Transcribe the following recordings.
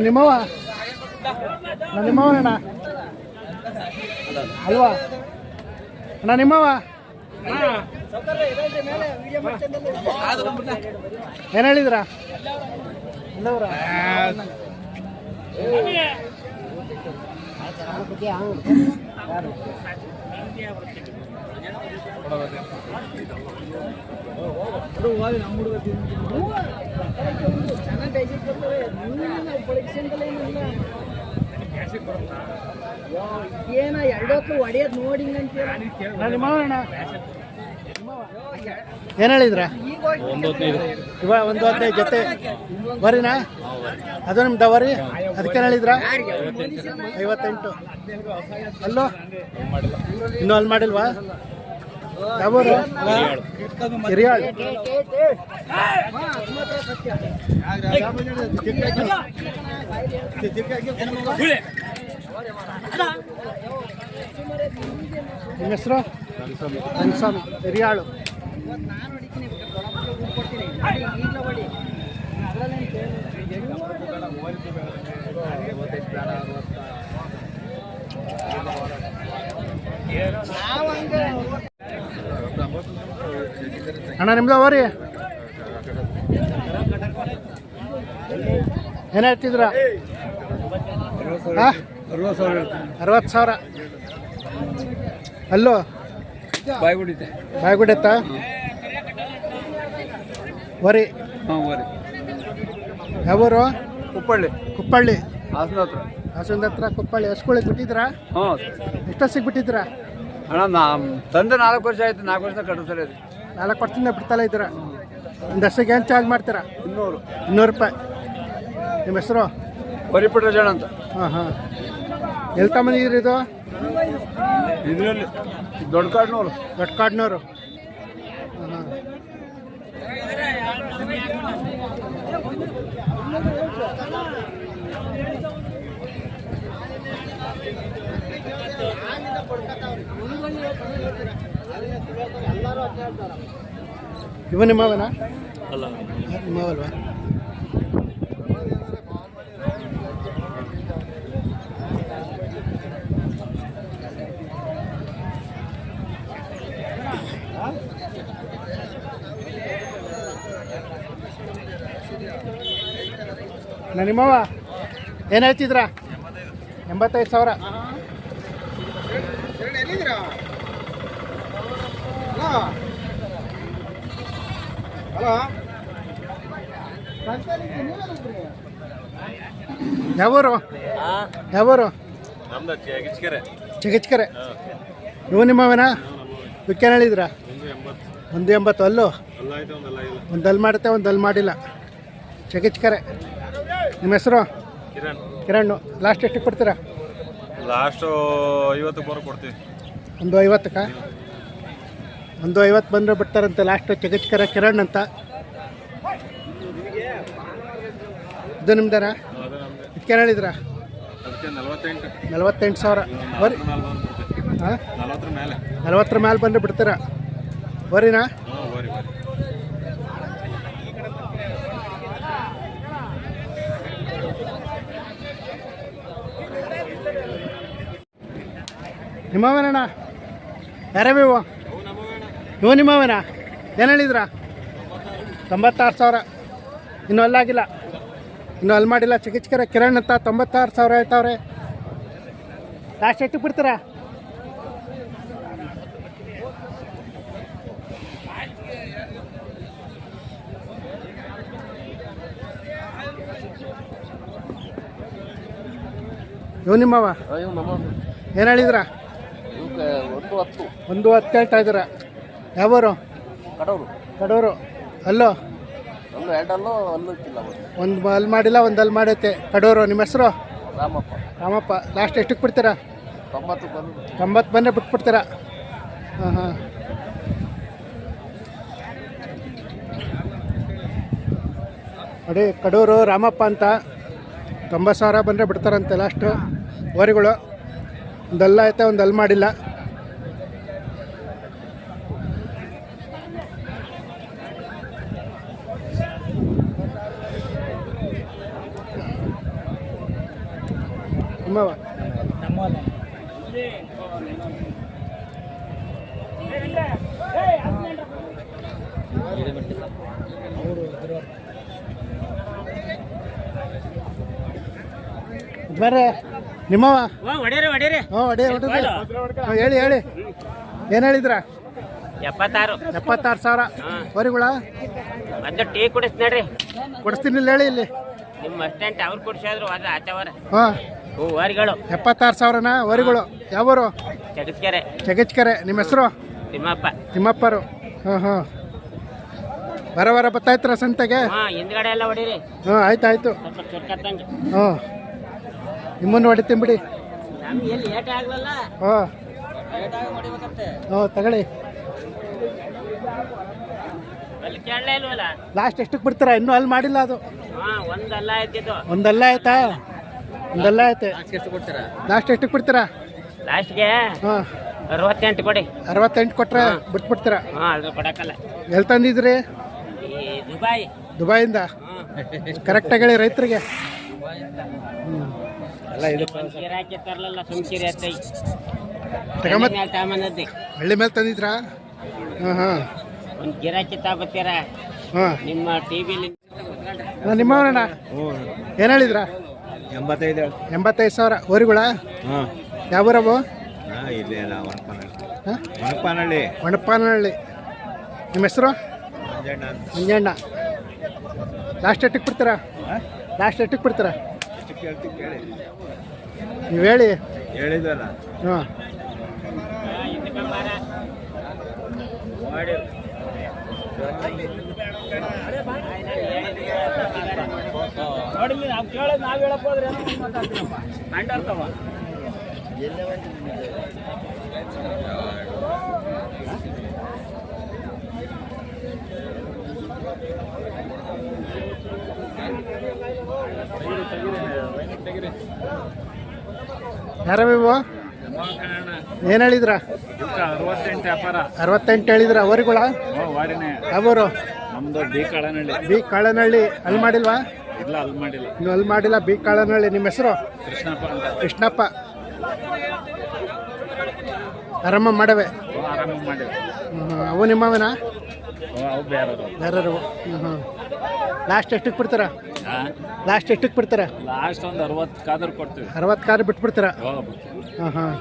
ನಿಮ್ಮವ ನಾನು ನಿಮ್ಮವ ಅಣ್ಣ. ಅಲ್ವಾ? ಅಣ್ಣ ನಿಮ್ಮವ ಏನು ಹೇಳಿದ್ರ? ಏನ ಎರಡೊತ್ತು ಹೊಡೆಯೋದು ನೋಡಿ ಏನು ಹೇಳಿದ್ರ? ಇವಾಗ ಒಂದು ಹದಿನೈದು ಜೊತೆ. ಬರೀನಾ? ಅದು ನಿಮ್ ವರಿ ಅದಕ್ಕೆ ಹೇಳಿದ್ರ? ಐವತ್ತೆಂಟು. ಅಲ್ಲೋ? ಇನ್ನೂ ಅಲ್ಲಿ ಮಾಡಿಲ್ವಾ? ಯಾವೂರು? ಹಿರಿಯಾಳ್. ನಿಮ್ಮ ಹೆಸರು? ರಂಗಸ್ವಾಮಿ. ಹಿರಿಯಾಳು ನಾನು ಹೊಡಿತೀನಿ ಕೊಡ್ತೀನಿ ಈಗಲೇ ಹೊಡಿ ಅದರಲ್ಲೇನು ನಾವು ಹಂಗೆ ಅಣ್ಣ ನಿಮ್ದು ಅವರಿ? ಏನು ಹೇಳ್ತಿದ್ರ? ಅರವತ್ತು ಸಾವಿರ. ಅಲ್ಲೋ? ಬಾಯ್ ಹೊಡಿತೆ ಬಾಯ್ ಬಿಡತ್ತಾ ವರಿ. ಹಾಂ ಯಾವೂರು? ಕುಪ್ಪಳ್ಳಿ. ಕುಪ್ಪಳ್ಳಿ. ಹಾಸನ ಹತ್ರ. ಹಾಸನದ ಹತ್ರ ಕುಪ್ಪಳ್ಳಿ. ಹಸ್ಗಳಿಗೆ ಬಿಟ್ಟಿದ್ರಾ ಹ್ಞೂ. ಎಷ್ಟೊತ್ತಿಗೆ ಬಿಟ್ಟಿದ್ರಾ ಅಣ್ಣ ನಾ ತಂದೆ ನಾಲ್ಕು ವರ್ಷ ಆಯ್ತು. ನಾಲ್ಕು ವರ್ಷ ಕಟ್ಟಿಸ್ತಾರೆ ಅದು ನಾಲ್ಕು ವರ್ಷದಿಂದ ಬಿಡ್ತಲೇ ಇದ್ದೀರಾ? ಒಂದು ಹಸಿಗೆ ಏನು ಚಾರ್ಜ್ ಮಾಡ್ತೀರಾ? ಇನ್ನೂರು. ಇನ್ನೂರು ರೂಪಾಯಿ. ನಿಮ್ಮ ಹೆಸರು? ವರಿಪಟ್ಟ ಜನ ಅಂತ. ಹಾಂ ಹಾಂ. ಎಲ್ಲಿ ತಗೊಂಬಂದಿದ್ದೀರಿ ಇದು? ಇದರಲ್ಲಿ ದೊಡ್ಡ ಕಾಡ್ನೂರು ದೊಡ್ಡ ಕಾಡ್ನವರು ಇವ ನಿಮ್ಮವನಾ ನಿಮ್ಮವಲ್ವಾ ನಿಮ್ಮವ ಏನು ಹೇಳ್ತಿದ್ರ? ಎಂಬತ್ತೈದು ಸಾವಿರ. ಯಾವೂರು? ಯಾವೂರು? ಚಿಗಿಚ್ಕರೆ. ಇವು ನಿಮ್ಮವನ ವಿಕೆನ್ ಹೇಳಿದ್ರ? ಒಂದು ಎಂಬತ್ತು. ಅಲ್ಲೂ? ಒಂದಲ್ಲಿ ಮಾಡುತ್ತೆ ಒಂದು ಅಲ್ಲಿ ಮಾಡಿಲ್ಲ. ಚಿಗಿಚ್ಕರೆ. ನಿಮ್ಮ ಹೆಸರು? ಕಿರಣ್. ಕಿರಣ್. ಲಾಸ್ಟ್ ಎಷ್ಟಕ್ಕೆ ಕೊಡ್ತೀರಾ? ಲಾಸ್ಟು ಐವತ್ತು ಬರೋ ಕೊಡ್ತೀವಿ. ಒಂದು ಐವತ್ತಕ್ಕ? ಒಂದು ಐವತ್ತು ಬಂದರೆ ಬಿಡ್ತಾರಂತೆ ಲಾಸ್ಟ್ ಚಗಚ್ಕರ ಕಿರಣ್ ಅಂತ. ಇದು ನಿಮ್ದಾರ ಇದು ನಮ್ದು. ಇದಕ್ಕೆ ಹೇಳಿದ್ರ? ಅದಕ್ಕೆ ನಲ್ವತ್ತೆಂಟು. ನಲವತ್ತೆಂಟು ಸಾವಿರ. ಬರಿ ಮೇಲೆ ಬಂದು ಬಿಡ್ತೀವಿ. ಹಾಂ ನಲ್ವತ್ತರ ಮೇಲೆ. ಬಂದ್ರೆ ಮೇಲೆ ಬಂದರೆ ಬಿಡ್ತೀರಾ? ಬರೀನಾ ಹ್ಞೂ ಬರಿ ಬರಿ ನಿಮ್ಮವನಣ್ಣ? ಯಾರ್ಯಾವ ಇವು ಇವು ನಿಮ್ಮವನ? ಏನು ಹೇಳಿದ್ರ? ತೊಂಬತ್ತಾರು ಸಾವಿರ. ಇನ್ನೂ ಅಲ್ಲಾಗಿಲ್ಲ ಇನ್ನೂ ಅಲ್ಲಿ ಮಾಡಿಲ್ಲ. ಚಿಕಿತ್ಸಕರ ಕಿರಣ್ ಅಂತ ತೊಂಬತ್ತಾರು ಸಾವಿರ ಹೇಳ್ತಾವ್ರೆ ಲಾಸ್ಟ್ ಎಟ್ಟು ಬಿಡ್ತೀರಾ? ಇವು ನಿಮ್ಮವ? ಏನು ಹೇಳಿದ್ರ? ಒಂದು ಹತ್ತು. ಒಂದು ಹತ್ತು ಹೇಳ್ತಾ ಇದ್ದೀರ? ಯಾವರು? ಕಡವರು ಕಡೂರು. ಅಲ್ಲೋ? ಒಂದು ಎರಡಲ್ಲೂ ಅಲ್ಲೂ ಒಂದು ಅಲ್ಲಿ ಮಾಡಿಲ್ಲ ಒಂದು ಅಲ್ಲಿ ಮಾಡೈತೆ. ಕಡೂರು ನಿಮ್ಮ ಹೆಸರು? ರಾಮಪ್ಪ. ರಾಮಪ್ಪ. ಲಾಸ್ಟ್ ಎಷ್ಟಕ್ಕೆ ಬಿಡ್ತೀರಾ? ತೊಂಬತ್ತು ಬಂದು. ತೊಂಬತ್ತು ಬಂದರೆ ಬಿಟ್ಬಿಡ್ತೀರಾ? ಹಾಂ ಹಾಂ. ನೋಡಿ ಕಡೂರು ರಾಮಪ್ಪ ಅಂತ ತೊಂಬತ್ತು ಸಾವಿರ ಬಂದರೆ ಬಿಡ್ತಾರಂತೆ ಲಾಸ್ಟು. ಓರಿಗಳು ಒಂದಲ್ಲ ಐತೆ ಒಂದು ಅಲ್ಲಿ ಮಾಡಿಲ್ಲ. ನಿಮ್ಮವ. ಬರ್ರೆ ನಿಮ್ಮವ? ಹೊಡೀರಿ ಹೊಡೀರಿ ಹ್ಞೂ ಹೇಳಿ ಹೇಳಿ. ಏನು ಹೇಳಿದ್ರ? ಎಪ್ಪತ್ತಾರು. ಎಪ್ಪತ್ತಾರು ಸಾವಿರ. ವರಿಗಳ ಮತ್ತೆ ಟೀ ಕುಡಿಸ್ತೀನಿ ನೋಡ್ರಿ ಕುಡಿಸ್ತೀನಿ ಹೇಳಿ ಇಲ್ಲಿ. ನಿಮ್ಮ ಅಸ್ಟೆಂಟ್ ಅವ್ರು ಕುಡಿಸಿದ್ರು ಅದ ಆಚವರ ಹಾಂ. ಹೂವಾರಿಗಳು ಎಪ್ಪತ್ತಾರು ಸಾವಿರನ? ವರಿಗಳು. ಯಾವರು? ಚಗಸ್ಕೆರೆ ಚಗಚ್ಕೆರೆ. ನಿಮ್ಮ ಹೆಸರು? ತಿಮ್ಮಪ್ಪ. ತಿಮ್ಮಪ್ಪರು. ಹಾಂ ಹಾಂ. ಬರ ಬರ ಬತ್ತಾಯ್ತರ ಸಂತೆಗೆ? ಹಿಂದ್ಗಡೆ ಎಲ್ಲ ಹೊಡೀರಿ. ಹಾಂ ಆಯ್ತು ಆಯ್ತು. ಹಾಂ. ನಿಮ್ಮನ್ನು ಹೊಡಿತೀನಿ ಬಿಡಿ. ಹಾಂ. ಹಾಂ ತಗೊಳ್ಳಿ. ಲಾಸ್ಟ್ ಎಷ್ಟಕ್ಕೆ ಬಿಡ್ತಾರ? ಇನ್ನೂ ಅಲ್ಲಿ ಮಾಡಿಲ್ಲ ಅದು. ಹಾ ಒಂದಲ್ಲ ಇದ್ದಿದ್ದು ಒಂದಲ್ಲ ಆಯ್ತಾ? ಒಂದಲ್ಲ ಐತೆ ಎಷ್ಟು ಕೊಡ್ತೀರಾ? ಲಾಸ್ಟ್ ಎಷ್ಟಕ್ಕೆ ಕೊಡ್ತೀರಾ? ಲಾಸ್ಟ್ಗೆ ಹಾಂ. ಅರವತ್ತೆಂಟು ಕೊಡಿ. ಅರವತ್ತೆಂಟು ಕೊಟ್ರೆ ಬಿಟ್ಬಿಡ್ತೀರಾ? ಹಾ ಅದು ಕೊಡಕ್ಕಲ್ಲ. ಎಲ್ಲಿ ತಂದಿದ್ರಿ? ಈ ದುಬಾಯ್. ದುಬೈಯಿಂದ? ಕರೆಕ್ಟಾಗಿ ಹೇಳಿ ರೈತರಿಗೆ. ಎಲ್ಲ ಇದು ಗಿರಾಕಿ ತರಲಲ್ಲ ಸುಮ್ಕಿರಿ ಅತ್ತೈ ತಗೊಂಬತ್ ತಾಮನದ್ದಿ ಹಳ್ಳಿ ಮೇಲೆ ತಂದಿದ್ರಾ? ಹಾಂ ಹಾಂ. ಒಂದು ಗಿರಾಕಿ ತಗೋತೀರಾ ಹಾಂ. ನಿಮ್ಮ ಟಿವಿಲಿ ನಿಮ್ಮವನಣ್ಣ ಏನು ಹೇಳಿದ್ರ? ಎಂಬತ್ತೈದು ಎಂಬತ್ತೈದು ಸಾವಿರ. ಊರುಗಳ? ಹಾಂ. ಯಾವೂರವು ಹಾಂ ಇಲ್ಲೇ ನಾವು ಒಣಪನಹಳ್ಳಿ ಹಾಂ? ಒಣಪನಹಳ್ಳಿ ನಿಮ್ಮ ಹೆಸರು? ಮಂಜಣ್ಣ ಅಂತ. ಮಂಜಣ್ಣ. ಲಾಸ್ಟ್ ಎಟ್ಟಿಗೆ ಬಿಡ್ತೀರಾ? ಲಾಸ್ಟ್ ಎಟ್ಟಿಗೆ ಬಿಡ್ತೀರಾ? ಎಷ್ಟು ಕೇಳ್ತೀವಿ ಕೇಳಿ. ನೀವು ಹೇಳಿ. ಹೇಳಿದ್ವಲ್ಲ. ಹಾಂ. ನೋಡಿ ನಾವು ಕೇಳೋದು ನಾವು ಕಂಡರ್ತವ ಯಾರವಿವು ಏನು ಹೇಳಿದ್ರ? ಅರವತ್ತೆಂಟು ವ್ಯಾಪಾರ. ಅರವತ್ತೆಂಟು ಹೇಳಿದ್ರ. ಅವರಿಗಳ? ಯಾವೂರು? ನಮ್ದು ಬಿ ಕಾಳನಹಳ್ಳಿ. ಬಿ ಕಾಳನಹಳ್ಳಿ. ಅಲ್ಲಿ ಮಾಡಿಲ್ವಾ? ಇಲ್ಲ ಅಲ್ಲಿ ಮಾಡಿಲ್ಲ. ನೀವು ಅಲ್ಲಿ ಮಾಡಿಲ್ಲ. ಬಿ ಕಾಳನಹಳ್ಳಿ. ನಿಮ್ಮ ಹೆಸರು? ಕೃಷ್ಣಪ್ಪ ಅಂತ. ಕೃಷ್ಣಪ್ಪ. ಆರಾಮ ಮಾಡವೆ? ಅವ್ ಆರಾಮಾಗಿ ಮಾಡಿಲ್ಲ ಅವು ನಿಮ್ಮವನ ಅವು ಬೇರೆ ಬೇರೆಯವರು ಹ್ಞೂ ಹ್ಞೂ ಲಾಸ್ಟ್ ಎಷ್ಟಕ್ಕೆ ಬಿಡ್ತಾರ? ಲಾಸ್ಟ್ ಎಷ್ಟಕ್ಕೆ ಬಿಡ್ತಾರ? ಲಾಸ್ಟ್ ಒಂದು ಅರವತ್ತು ಕಾದ್ರ ಕೊಡ್ತೀವಿ. ಅರವತ್ತು ಕಾರು ಬಿಟ್ಬಿಡ್ತೀರಾ? ಹಾಂ ಹಾಂ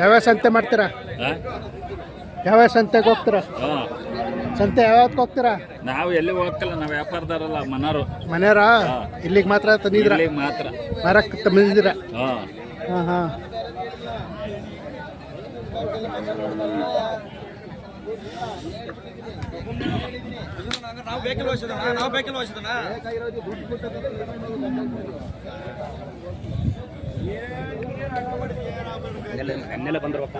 ಯಾವ್ಯಾವ ಸಂತೆ ಮಾಡ್ತೀರಾ? ಯಾವ್ಯಾವ ಸಂತೆಗೆ ಹೋಗ್ತೀರಾ? ಸಂತೆ ಯಾವತ್ತು ಹೋಗ್ತೀರಾ? ನಾವು ಎಲ್ಲಿ ಹೋಗಲ್ಲ ನಾವು ವ್ಯಾಪಾರದಾರಲ್ಲ ಮನಾರು ಮನೆಯವರಾ? ಇಲ್ಲಿಗೆ ಮಾತ್ರ ತಂದಿದ್ರ ಇಲ್ಲಿಗೆ ಮಾತ್ರ. ಮರಕ್ಕೆ ತಂದಿದ್ದೀರಾ? ಹಾಂ. ಹಾಂ ಹಾಂ. ಬಂದಿರ್ಬೇಕ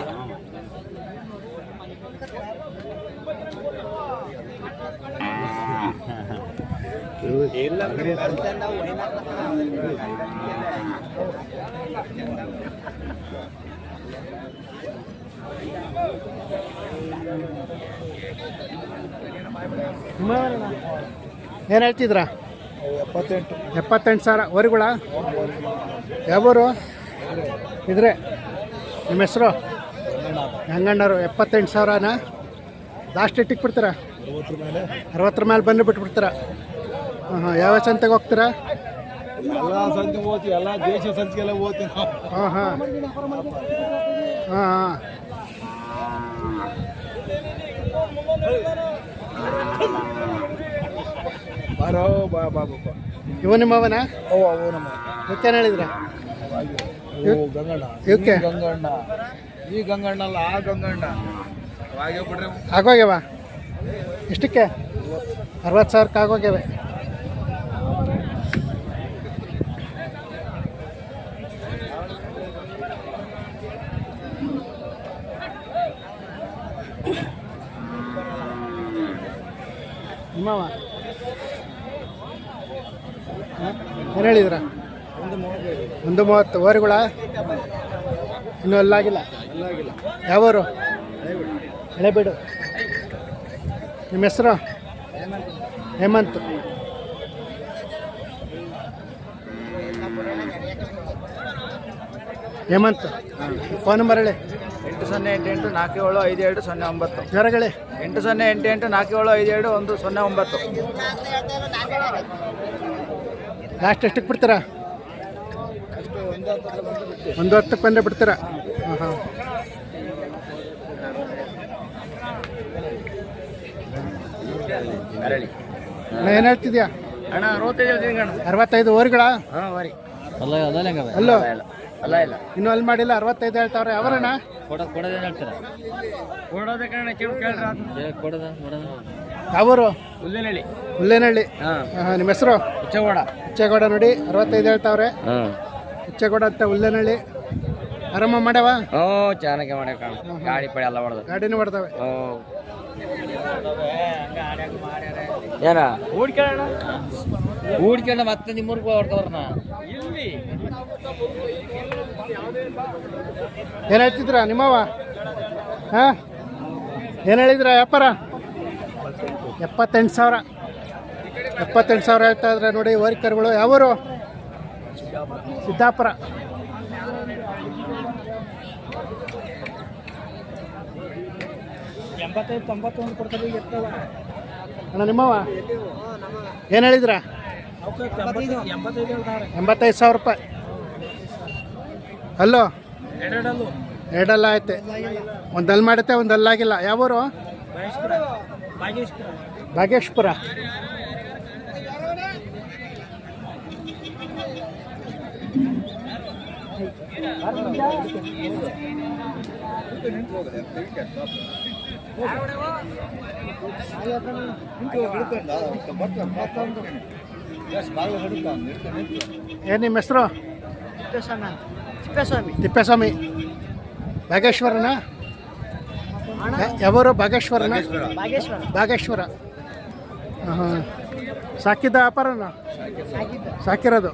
ಏನು ಹೇಳ್ತಿದ್ರಾ? ಎಪ್ಪತ್ತೆಂಟು ಎಪ್ಪತ್ತೆಂಟು ಸಾವಿರ. ಊರುಗಳ ಯಾವೂರು? ಇದ್ರೆ. ನಿಮ್ಮ ಹೆಸರು? ಹೆಂಗಣ್ಣರು ಎಪ್ಪತ್ತೆಂಟು ಸಾವಿರನ? ಲಾಸ್ಟ್ ಇಟ್ಟಿಗೆ ಬಿಡ್ತೀರಾ? ಅರವತ್ತರ ಮೇಲೆ ಬಂದು ಬಿಟ್ಬಿಡ್ತೀರಾ? ಹಾಂ ಹಾಂ ಯಾವ ಸಂತೆಗೆ ಹೋಗ್ತೀರಾ? ಎಲ್ಲ ಸಂತೆ ಹೋಗ್ತೀವಿ ಎಲ್ಲ ದೇಶ ಸಂತೆಗೆಲ್ಲ ಹೋಗ್ತೀವಿ ಹಾಂ ಹಾಂ. ಹಾಂ ಹಾಂ. ಬಾರೋ ಬಾ ಬಾ ಬಾ ಬಾ. ನಿಮ್ಮ ನಿಮ್ಮವನ ಓ ಅವು ನಮ್ಮ. ಮತ್ತೇನು ಹೇಳಿದ್ರ? ಓ ಗಂಗಣ್ಣ. ಇವಕ್ಕೆ? ಗಂಗಣ್ಣ. ಈ ಗಂಗಣ್ಣ ಅಲ್ಲ ಆ ಗಂಗಣ್ಣ. ಆಗೋಗ್ಯವ? ಎಷ್ಟಕ್ಕೆ? ಅರವತ್ತು ಸಾವಿರಕ್ಕೆ ಆಗೋಗ್ಯವೆ? ನಿಮ್ಮವ ಏನು ಹೇಳಿದ್ರ? ಒಂದು ಮೂವತ್ತು ಓರಿಗಳ ಇನ್ನೂ ಅಲ್ಲಾಗಿಲ್ಲ? ಯಾವರು? ಹಳೆಬೀಡು ನಿಮ್ಮ ಹೆಸರು? ಹೇಮಂತ್. ಹೇಮಂತ್. ಫೋನ್ ನಂಬರ್ ಹೇಳಿ. ಎಂಟು ಸೊನ್ನೆ ಎಂಟು ಎಂಟು ನಾಲ್ಕು ಏಳು ಐದು ಎರಡು ಸೊನ್ನೆ ಒಂಬತ್ತು. ಜ್ವರಗಳೇ ಎಂಟು ಸೊನ್ನೆ ಎಂಟು ಎಂಟು ನಾಲ್ಕು ಏಳು ಐದು ಎರಡು ಒಂದು ಸೊನ್ನೆ ಒಂಬತ್ತು. ಲಾಸ್ಟ್ ಎಷ್ಟಕ್ಕೆ ಬಿಡ್ತೀರಾ? ಒಂದು ಹತ್ತಕ್ಕೆ ಬಂದರೆ ಬಿಡ್ತೀರಾ? ಹಾಂ ಹಾಂ ಏನು ಹೇಳ್ತಿದ್ಯಾ? ಅಣ್ಣ ಅರವತ್ತೈದು ಅರವತ್ತೈದು ಓರಿಗಳ? ಹಾಂ ವರಿ ಅಲ್ಲೋ ಅಲ್ಲ. ಇಲ್ಲ. ಇನ್ನೂ ಅಲ್ಲಿ ಮಾಡಿಲ್ಲ ಅರವತ್ತೈದು ಹೇಳ್ತಾವ್ರೆ. ಅವರಣ್ಣ? ಕೊಡೋದು ಕೊಡೋದೇನು ಹೇಳ್ತೀರಾ? ಕೊಡೋದೇ ಕಣ ಕೇಳಿ ಕೇಳ್ರಿ ಕೊಡೋದ ಕೊಡೋದ. ಯಾವೂರು? ಹುಲ್ಲೇನಹಳ್ಳಿ ಹುಲ್ಲೇನಹಳ್ಳಿ ಹಾಂ. ಹಾಂ ನಿಮ್ಮ ಹೆಸರು? ಹುಚ್ಚೇಗೌಡ ಹುಚ್ಚೇಗೌಡ ನೋಡಿ ಅರವತ್ತೈದು ಹೇಳ್ತಾವ್ರೆ. ಹಾಂ. ಹುಚ್ಚೇಗೌಡ ಅಂತ ಹುಲ್ಲೇನಹಳ್ಳಿ ಆರಾಮ ಮಾಡ್ಯಾವ? ಓ ಚೆನ್ನಾಗಿ ಮಾಡ್ಯಾವ ಕಾಣ ಗಾಡಿ ಪಡಿ ಎಲ್ಲ ಹೊಡೆದು. ಗಾಡಿನೂ ಹೊಡ್ದಾವೆ. ಓ. ಏನ? ಹೂಡ್ಕೊಳ್ಳೋಣ ಹೂಡ್ಕೊಂಡು ಮತ್ತೆ ನಿಮ್ಮೂರ್ಗೆ ಹೊಡ್ತವ್ರನ್ನ ಇಲ್ಲಿ ಏನು ಹೇಳ್ತಿದ್ರ ನಿಮ್ಮವ ಹಾಂ? ಏನು ಹೇಳಿದ್ರ ವ್ಯಾಪಾರ? ಎಪ್ಪತ್ತೆಂಟು ಸಾವಿರ. ಎಪ್ಪತ್ತೆಂಟು ಸಾವಿರ ಹೇಳ್ತಾ ಇದ್ರೆ ನೋಡಿ ವರ್ಕರ್ಗಳು ಯಾವರು? ಸಿದ್ದಾಪುರ. ಎಂಬತ್ತೈದು ತೊಂಬತ್ತೊಂದು ಕೊಡ್ತಾರೆ ಅಣ್ಣ ನಿಮ್ಮವ ಏನು ಹೇಳಿದ್ರ? ಎಂಬತ್ತೈದು ಸಾವಿರ ರೂಪಾಯಿ. ಅಲ್ಲೋ? ಎರಡಲ್ಲೂ. ಐತೆ ಒಂದಲ್ಲಿ ಅಲ್ಲಿ ಮಾಡುತ್ತೆ ಒಂದು ಅಲ್ಲಾಗಿಲ್ಲ ಯಾವೂರು? ಭಾಗೇಶ್ಪುರ ಏನು ನಿಮ್ಮ ಹೆಸರು? ತಿಪ್ಪೇಸ್ವಾಮಿ. ತಿಪ್ಪೇಸ್ವಾಮಿ. ಭಾಗೇಶ್ವರನ? ಯಾವರು ಯಾವೂರು? ಭಾಗೇಶ್ವರನ? ಬಾಗೇಶ್ವರ ಭಾಗೇಶ್ವರ. ಹಾಂ ಸಾಕಿದ್ದ ವ್ಯಾಪಾರನ ಸಾಕಿರೋದು.